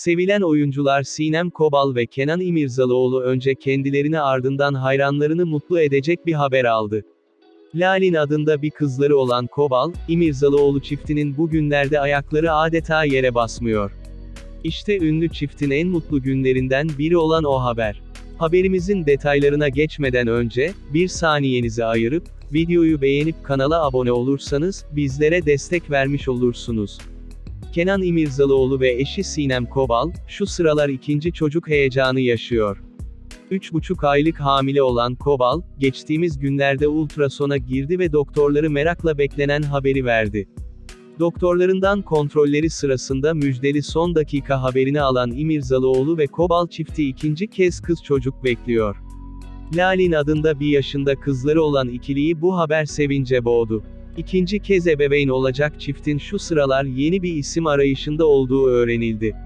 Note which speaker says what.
Speaker 1: Sevilen oyuncular Sinem Kobal ve Kenan İmirzalıoğlu önce kendilerini ardından hayranlarını mutlu edecek bir haber aldı. Lalin adında bir kızları olan Kobal, İmirzalıoğlu çiftinin bugünlerde ayakları adeta yere basmıyor. İşte ünlü çiftin en mutlu günlerinden biri olan o haber. Haberimizin detaylarına geçmeden önce, bir saniyenizi ayırıp, videoyu beğenip kanala abone olursanız, bizlere destek vermiş olursunuz. Kenan İmirzalıoğlu ve eşi Sinem Kobal, şu sıralar ikinci çocuk heyecanı yaşıyor. 3,5 aylık hamile olan Kobal, geçtiğimiz günlerde ultrasona girdi ve doktorları merakla beklenen haberi verdi. Doktorlarından kontrolleri sırasında müjdeli son dakika haberini alan İmirzalıoğlu ve Kobal çifti ikinci kez kız çocuk bekliyor. Lalin adında bir yaşında kızları olan ikiliyi bu haber sevince boğdu. İkinci kez ebeveyn olacak çiftin şu sıralar yeni bir isim arayışında olduğu öğrenildi.